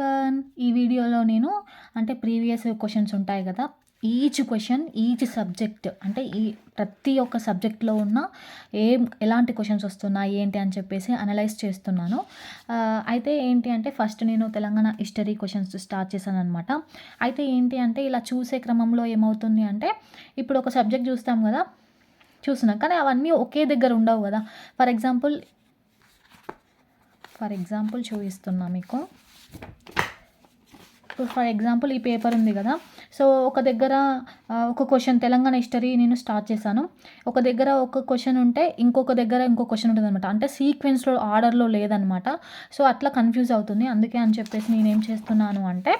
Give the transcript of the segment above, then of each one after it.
One ఈ వీడియోలో నేను అంటే ప్రీవియస్ క్వశ్చన్స్ ఉంటాయి కదా ఈచ్ క్వశ్చన్ ఈచ్ సబ్జెక్ట్ అంటే ఈ ప్రతి ఒక్క సబ్జెక్ట్లో ఉన్న ఏం ఎలాంటి క్వశ్చన్స్ వస్తున్నాయి ఏంటి అని చెప్పేసి అనలైజ్ చేస్తున్నాను. అయితే ఏంటి అంటే ఫస్ట్ నేను తెలంగాణ హిస్టరీ క్వశ్చన్స్ స్టార్ట్ చేశాను అనమాట అయితే ఏంటి అంటే ఇలా చూసే క్రమంలో ఏమవుతుంది అంటే ఇప్పుడు ఒక సబ్జెక్ట్ చూస్తాం కదా చూస్తున్నాం కానీ అవన్నీ ఒకే దగ్గర ఉండవు కదా. ఫర్ ఎగ్జాంపుల్ ఫర్ ఎగ్జాంపుల్ చూపిస్తున్నా మీకు. ఫర్ ఎగ్జాంపుల్ ఈ పేపర్ ఉంది కదా. సో ఒక దగ్గర ఒక క్వశ్చన్ తెలంగాణ హిస్టరీ నేను స్టార్ట్ చేశాను. ఒక దగ్గర ఒక క్వశ్చన్ ఉంటే ఇంకొక దగ్గర ఇంకో క్వశ్చన్ ఉంటుంది అనమాట అంటే సీక్వెన్స్లో ఆర్డర్లో లేదనమాట సో అట్లా కన్ఫ్యూజ్ అవుతుంది. అందుకే అని చెప్పేసి నేనేం చేస్తున్నాను అంటే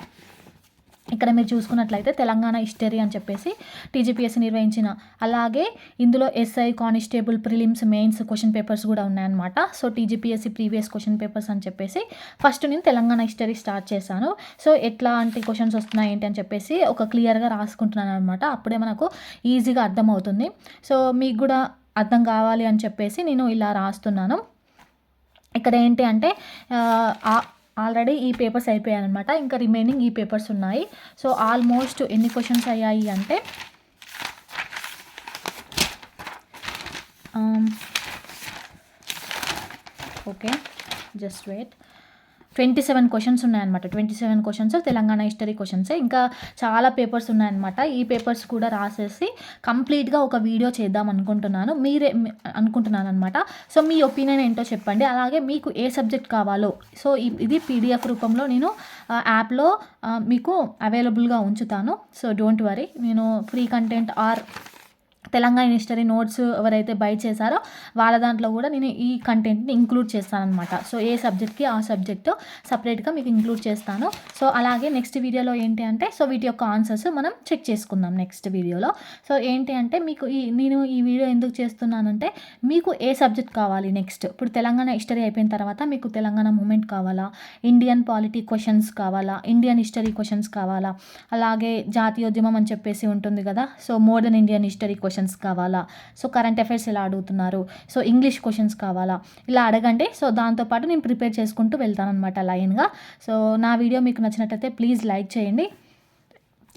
ఇక్కడ మీరు చూసుకున్నట్లయితే తెలంగాణ హిస్టరీ అని చెప్పేసి టీజీపీఎస్సీ నిర్వహించిన అలాగే ఇందులో SI constable prelims mains question papers కూడా ఉన్నాయన్నమాట. So TGPSC previous question papers అని చెప్పేసి ఫస్ట్ నేను తెలంగాణ హిస్టరీ స్టార్ట్ చేశాను. సో ఎట్లాంటి క్వశ్చన్స్ వస్తున్నాయి ఏంటి అని చెప్పేసి ఒక క్లియర్గా రాసుకుంటున్నాను అనమాట అప్పుడే మనకు ఈజీగా అర్థమవుతుంది. సో మీకు కూడా అర్థం కావాలి అని చెప్పేసి నేను ఇలా రాస్తున్నాను. ఇక్కడ ఏంటి అంటే ఆల్రెడీ ఈ పేపర్స్ అయిపోయాయి అనమాట ఇంకా రిమైనింగ్ ఈ పేపర్స్ ఉన్నాయి. సో ఆల్మోస్ట్ ఎన్ని క్వశ్చన్స్ అయ్యాయి అంటే okay just wait twenty seven questions ఉన్నాయన్నమాట. Twenty seven questions Telangana history questions ఇంకా చాలా పేపర్స్ ఉన్నాయన్నమాట. ఈ పేపర్స్ కూడా రాసేసి కంప్లీట్గా ఒక వీడియో చేద్దాం అనుకుంటున్నాను. మీరే అనుకుంటున్నాను అనమాట సో మీ ఒపీనియన్ ఏంటో చెప్పండి. అలాగే మీకు ఏ సబ్జెక్ట్ కావాలో. సో ఇది పీడిఎఫ్ రూపంలో నేను యాప్లో మీకు అవైలబుల్గా ఉంచుతాను. సో డోంట్ వరీ నేను free content or Telangana history notes ఎవరైతే బై చేశారో వాళ్ళ దాంట్లో కూడా నేను ఈ కంటెంట్ని ఇంక్లూడ్ చేస్తానమాట సో ఏ సబ్జెక్ట్కి ఆ సబ్జెక్ట్ సపరేట్గా మీకు ఇంక్లూడ్ చేస్తాను. సో అలాగే నెక్స్ట్ వీడియోలో ఏంటి అంటే సో వీటి యొక్క ఆన్సర్స్ మనం చెక్ చేసుకుందాం నెక్స్ట్ వీడియోలో. సో ఏంటి అంటే మీకు ఈ నేను ఈ వీడియో ఎందుకు చేస్తున్నానంటే మీకు ఏ సబ్జెక్ట్ కావాలి నెక్స్ట్ ఇప్పుడు తెలంగాణ హిస్టరీ అయిపోయిన తర్వాత మీకు తెలంగాణ మూమెంట్ కావాలా? ఇండియన్ పాలిటీ క్వశ్చన్స్ కావాలా? ఇండియన్ హిస్టరీ క్వశ్చన్స్ కావాలా? అలాగే జాతీయోద్యమం అని చెప్పేసి ఉంటుంది కదా? So modern Indian history questions కావాలా? సో కరెంట్ అఫైర్స్ ఎలా అడుగుతున్నారు? సో ఇంగ్లీష్ క్వశ్చన్స్ కావాలా? ఇలా అడగండి. సో దాంతోపాటు నేను ప్రిపేర్ చేసుకుంటూ వెళ్తానమాట లైన్గా. సో నా వీడియో మీకు నచ్చినట్లయితే ప్లీజ్ లైక్ చేయండి.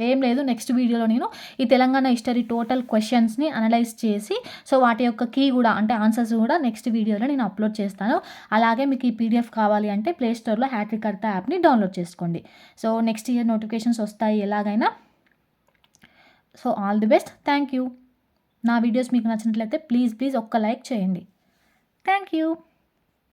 ఏం లేదు నెక్స్ట్ వీడియోలో నేను ఈ తెలంగాణ హిస్టరీ టోటల్ క్వశ్చన్స్ని అనలైజ్ చేసి సో వాటి యొక్క కీ కూడా అంటే ఆన్సర్స్ కూడా నెక్స్ట్ వీడియోలో నేను అప్లోడ్ చేస్తాను. అలాగే మీకు ఈ పీడిఎఫ్ కావాలి అంటే ప్లే స్టోర్లో హ్యాట్రిక్ కర్తా యాప్ని డౌన్లోడ్ చేసుకోండి. సో నెక్స్ట్ ఇయర్ నోటిఫికేషన్స్ వస్తాయి ఎలాగైనా. So all the best thank you నా వీడియోస్ మీకు నచ్చినట్లయితే ప్లీజ్ ప్లీజ్ ఒక్క లైక్ చేయండి. Thank you.